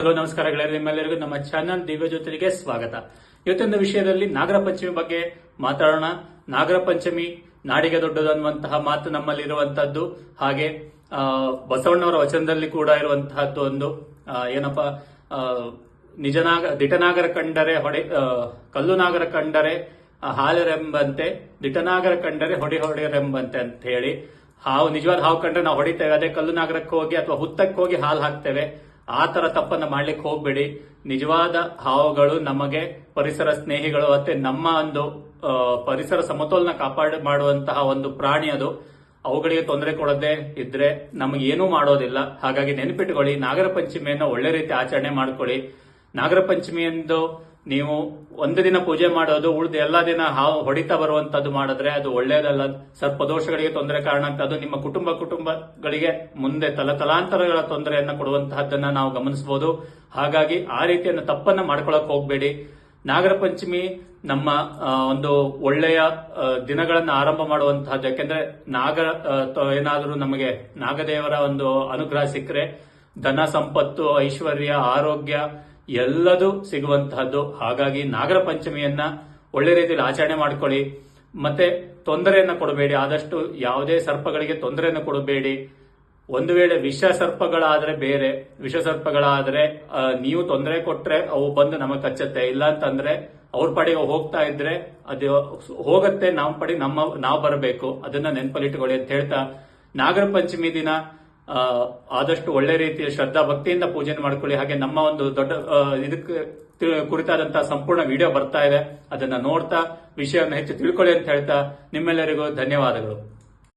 Hello ನಮಸ್ಕಾರ ಗೆಳೆಯರು ನಿಮ್ಮೆಲ್ಲರಿಗೂ ನಮ್ಮ ಚಾನಲ್ ದಿವ್ಯ ಜ್ಯೋತಿಗೆ ಸ್ವಾಗತ. ಇವತ್ತೊಂದು ವಿಷಯದಲ್ಲಿ ನಾಗರ ಪಂಚಮಿ ಬಗ್ಗೆ ಮಾತಾಡೋಣ. ನಾಗರ ಪಂಚಮಿ ನಾಡಿಗೆ ದೊಡ್ಡದು ಅನ್ನುವಂತಹ ಮಾತು ನಮ್ಮಲ್ಲಿರುವಂತಹದ್ದು ಹಾಗೆ ಆ, ಬಸವಣ್ಣವರ ವಚನದಲ್ಲಿ ಕೂಡ ಇರುವಂತಹದ್ದು ಒಂದು ಏನಪ್ಪ ನಿಜನಾಗ ದಿಟನಾಗರ ಕಂಡರೆ ಹೊಡೆ ಕಲ್ಲು ನಾಗರ ಕಂಡರೆ ಹಾಲೆರೆಂಬಂತೆ ದಿಟನಾಗರ ಕಂಡರೆ ಹೊಡೆ ಹೊಡೆಯರೆಂಬಂತೆ ಅಂತ ಹೇಳಿ ಹಾವು ನಿಜವಾದ ಹಾವು ಕಂಡ್ರೆ ನಾವು ಹೊಡಿತೇವೆ ಅದೇ ಕಲ್ಲು ನಾಗರಕ್ಕೆ ಹೋಗಿ ಅಥವಾ ಹುತ್ತಕ್ಕೆ ಹೋಗಿ ಹಾಲು ಹಾಕ್ತೇವೆ. ಆ ತರ ತಪ್ಪನ್ನು ಮಾಡ್ಲಿಕ್ಕೆ ಹೋಗ್ಬೇಡಿ. ನಿಜವಾದ ಹಾವುಗಳು ನಮಗೆ ಪರಿಸರ ಸ್ನೇಹಿಗಳು ಮತ್ತೆ ನಮ್ಮ ಒಂದು ಪರಿಸರ ಸಮತೋಲನ ಕಾಪಾಡ, ಮಾಡುವಂತಹ ಒಂದು ಪ್ರಾಣಿ ಅದು. ಅವುಗಳಿಗೆ ತೊಂದರೆ ಕೊಡದೆ ಇದ್ರೆ ನಮಗೆ ಏನೂ ಮಾಡೋದಿಲ್ಲ. ಹಾಗಾಗಿ ನೆನಪಿಟ್ಟುಕೊಳ್ಳಿ ನಾಗರ ಪಂಚಮಿಯನ್ನು ಒಳ್ಳೆ ರೀತಿ ಆಚರಣೆ ಮಾಡ್ಕೊಳ್ಳಿ. ನಾಗರ ಪಂಚಮಿ ಎಂದು ನೀವು ಒಂದು ದಿನ ಪೂಜೆ ಮಾಡೋದು, ಉಳಿದ ಎಲ್ಲ ದಿನ ಹಾವು ಹೊಡಿತಾ ಬರುವಂತದ್ದು ಮಾಡಿದ್ರೆ ಅದು ಒಳ್ಳೆಯದಲ್ಲ ಸರ್ಪದೋಷಗಳಿಗೆ ತೊಂದರೆ ಕಾರಣ ಅಂತ ಅದು ನಿಮ್ಮ ಕುಟುಂಬ ಕುಟುಂಬಗಳಿಗೆ ಮುಂದೆ ತಲತಲಾಂತರಗಳ ತೊಂದರೆಯನ್ನು ಕೊಡುವಂತಹದ್ದನ್ನ ನಾವು ಗಮನಿಸಬಹುದು. ಹಾಗಾಗಿ ಆ ರೀತಿಯನ್ನು ತಪ್ಪನ್ನು ಮಾಡ್ಕೊಳಕ್ ಹೋಗ್ಬೇಡಿ. ನಾಗರ ಪಂಚಮಿ ನಮ್ಮ ಒಂದು ಒಳ್ಳೆಯ ದಿನಗಳನ್ನು ಆರಂಭ ಮಾಡುವಂತಹದ್ದು. ಯಾಕೆಂದ್ರೆ ತ- ಏನಾದ್ರೂ ನಮಗೆ ನಾಗದೇವರ ಒಂದು ಅನುಗ್ರಹ ಸಿಕ್ಕರೆ, ಧನ ಸಂಪತ್ತು, ಐಶ್ವರ್ಯ, ಆರೋಗ್ಯ ಎಲ್ಲದೂ ಸಿಗುವಂತಹದ್ದು. ಹಾಗಾಗಿ ನಾಗರ ಪಂಚಮಿಯನ್ನ ಒಳ್ಳೆ ರೀತಿಯಲ್ಲಿ ಆಚರಣೆ ಮಾಡ್ಕೊಳ್ಳಿ. ಮತ್ತೆ ತೊಂದರೆಯನ್ನು ಕೊಡಬೇಡಿ. ಆದಷ್ಟು ಯಾವುದೇ ಸರ್ಪಗಳಿಗೆ ತೊಂದರೆಯನ್ನು ಕೊಡಬೇಡಿ. ಒಂದು ವೇಳೆ ವಿಷ ಸರ್ಪಗಳಾದ್ರೆ ಬೇರೆ. ವಿಷ ಸರ್ಪಗಳಾದ್ರೆ ನೀವು ತೊಂದರೆ ಕೊಟ್ಟರೆ ಅವು ಬಂದು ನಮಗೆ ಕಚ್ಚತ್ತೆ. ಇಲ್ಲ ಅಂತಂದ್ರೆ ಅವ್ರ ಪಡೆಗೆ ಹೋಗ್ತಾ ಇದ್ರೆ ಅದು ಹೋಗತ್ತೆ ನಮ್ಮ ಪಡೆ ನಮ್ಮ, ನಾವು ಬರಬೇಕು. ಅದನ್ನ ನೆನಪಲ್ಲಿಟ್ಟುಕೊಳ್ಳಿ ಅಂತ ಹೇಳ್ತಾ. ನಾಗರ ಪಂಚಮಿ ದಿನ ಆದಷ್ಟು ಒಳ್ಳೆ ರೀತಿಯ ಶ್ರದ್ಧಾ ಭಕ್ತಿಯಿಂದ ಪೂಜೆ ಮಾಡ್ಕೊಳ್ಳಿ. ಹಾಗೆ ನಮ್ಮ ಒಂದು ದೊಡ್ಡ ಇದಕ್ಕೆ ಕುರಿತಾದಂತಹ ಸಂಪೂರ್ಣ ವಿಡಿಯೋ ಬರ್ತಾ ಇದೆ. ಅದನ್ನ ನೋಡ್ತಾ, ವಿಷಯವನ್ನು ಹೆಚ್ಚು ತಿಳ್ಕೊಳ್ಳಿ ಅಂತ ಹೇಳ್ತಾ ನಿಮ್ಮೆಲ್ಲರಿಗೂ ಧನ್ಯವಾದಗಳು.